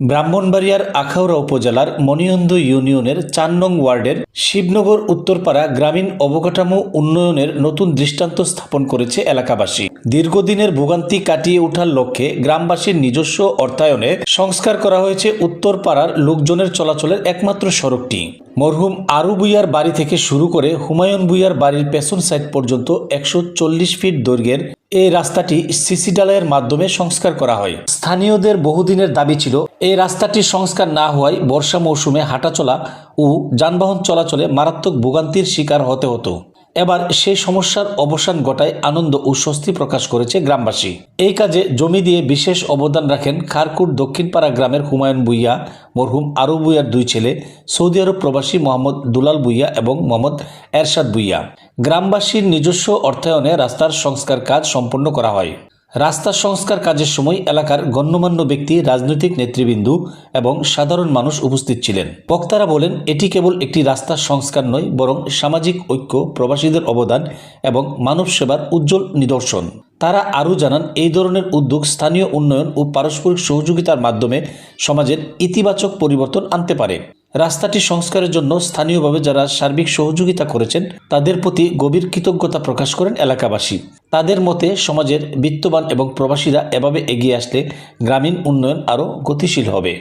ব্রাহ্মণবাড়িয়ার আখাউড়া উপজেলার মনিয়ন্দ ইউনিয়নের চার নং ওয়ার্ডের শিবনগর উত্তরপাড়া গ্রামীণ অবকাঠামো উন্নয়নের নতুন দৃষ্টান্ত স্থাপন করেছে এলাকাবাসী। দীর্ঘদিনের ভোগান্তি কাটিয়ে ওঠার লক্ষ্যে গ্রামবাসীর নিজস্ব অর্থায়নে সংস্কার করা হয়েছে উত্তরপাড়ার লোকজনের চলাচলের একমাত্র সড়কটি। মরহুম আরু বুইয়ার বাড়ি থেকে শুরু করে হুমায়ুন বুইয়ার বাড়ির পেছন সাইড পর্যন্ত একশো চল্লিশ ফিট দৈর্ঘ্যের এই রাস্তাটি সিসি ডালাইয়ের মাধ্যমে সংস্কার করা হয়। স্থানীয়দের বহুদিনের দাবি ছিল, এই রাস্তাটি সংস্কার না হওয়ায় বর্ষা মৌসুমে হাঁটাচলা ও যানবাহন চলাচলে মারাত্মক ভোগান্তির শিকার হতে হতো। এবার সেই সমস্যার অবসান ঘটায় আনন্দ ও স্বস্তি প্রকাশ করেছে গ্রামবাসী। এই কাজে জমি দিয়ে বিশেষ অবদান রাখেন খারকুট দক্ষিণপাড়া গ্রামের হুমায়ুন বুইয়া মরহুম আরু বুইয়ার দুই ছেলে, সৌদি আরব প্রবাসী মোহাম্মদ দুলাল বুইয়া এবং মোহাম্মদ এরশাদ বুইয়া গ্রামবাসীর নিজস্ব অর্থায়নে রাস্তার সংস্কার কাজ সম্পন্ন করা হয়। রাস্তা সংস্কার কাজের সময় এলাকার গণ্যমান্য ব্যক্তি, রাজনৈতিক নেতৃবৃন্দ এবং সাধারণ মানুষ উপস্থিত ছিলেন। বক্তারা বলেন, এটি কেবল একটি রাস্তা সংস্কার নয়, বরং সামাজিক ঐক্য, প্রবাসীদের অবদান এবং মানব সেবার উজ্জ্বল নিদর্শন। তারা আরও জানান, এই ধরনের উদ্যোগ স্থানীয় উন্নয়ন ও পারস্পরিক সহযোগিতার মাধ্যমে সমাজের ইতিবাচক পরিবর্তন আনতে পারে। রাস্তাটি সংস্কারের জন্য স্থানীয়ভাবে যারা সার্বিক সহযোগিতা করেছেন, তাদের প্রতি গভীর কৃতজ্ঞতা প্রকাশ করেন এলাকাবাসী। তাদের মতে, সমাজের বিত্তবান এবং প্রবাসীরা এভাবে এগিয়ে আসলে গ্রামীণ উন্নয়ন আরও গতিশীল হবে।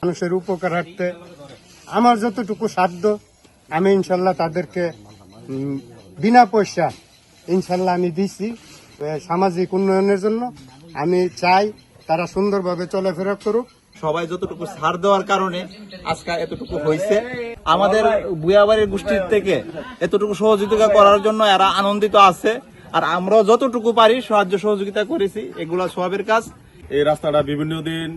মানুষের উপকার উপকারার্থে আমার যতটুকু সাধ্য, আমি ইনশাল্লাহ তাদেরকে বিনা পয়সা ইনশাল্লাহ আমি দিছি সামাজিক উন্নয়নের জন্য। আমি চাই তারা সুন্দরভাবে চলাফেরা করুক। সবাই যতটুকু ছাড় দেওয়ার কারণে আজকে এতটুকু হয়েছে। আমাদের বুয়াবাড়ির গোষ্ঠীর থেকে এতটুকু সহযোগিতা করার জন্য এরা আনন্দিত আছে। আর আমরাও যতটুকু পারি সাহায্য সহযোগিতা করেছি। এগুলা সবের কাজ। এই রাস্তাটা বিভিন্ন দিন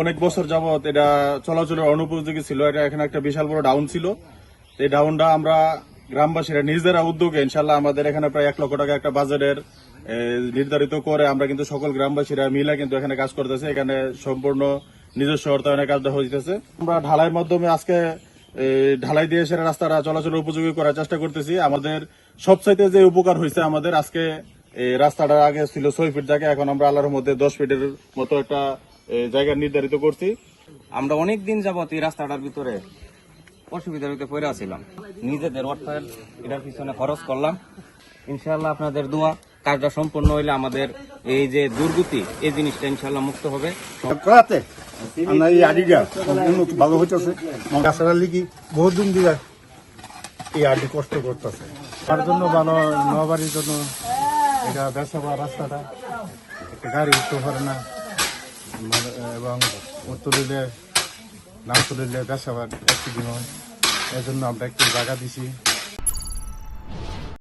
অনেক বছর যাবত এটা চলাচলের অনুপযোগী ছিল। এটা এখানে একটা বিশাল বড় ডাউন ছিল। এই ডাউনটা আমরা গ্রামবাসীরা নিজেরা উদ্যোগে ইনশাল্লাহ আমাদের এখানে প্রায় এক লক্ষ টাকা একটা বাজেটের নির্ধারিত করে আমরা কিন্তু সকল গ্রামবাসীরা মিলে কিন্তু এখানে কাজ করতেছে। এখানে সম্পূর্ণ নিজস্ব অর্থায়নের কাজটা হইতেছে। আমরা ঢালাইয়ের মাধ্যমে আজকে ঢালাই দিয়ে সেরা রাস্তাটা চলাচলের উপযোগী করার চেষ্টা করতেছি। আমাদের সবচাইতে যে উপকার হয়েছে আমাদের আজকে এই রাস্তাটা আগে ছিল ছয় ফিট জায়গা, এখন আমরা আল্লাহর মধ্যে দশ ফিটের মতো একটা জায়গা নির্ধারিত করছি। আমরা অনেক দিন যাবত এই রাস্তাটার ভিতরে অসুবিধার ভিতরে পড়ে আছিলাম। নিজেদের অর্থায়ন, এটার পিছনে খরচ করলাম। ইনশাল্লাহ আপনাদের দোয়া কাজটা সম্পূর্ণ হইলে আমাদের এই যে দুর্গতি, এই জিনিসটা ইনশাল্লাহ মুক্ত হবে। এই আডিটা উন্নত ভালো হইতেছে। গাছারা লিগি বহুত দিন দিয়ে এই আডি কষ্ট করতেছে। তার জন্য ভালো নবাড়ির জন্য এটা বেসবা রাস্তাটা, একটা গাড়ি উঠতে পারে না। এবং উত্তরিলে নাম তুলিলে বেসাবার অ্যাক্সিডেন্ট হয় এজন্য আমরা একটু জায়গা দিছি।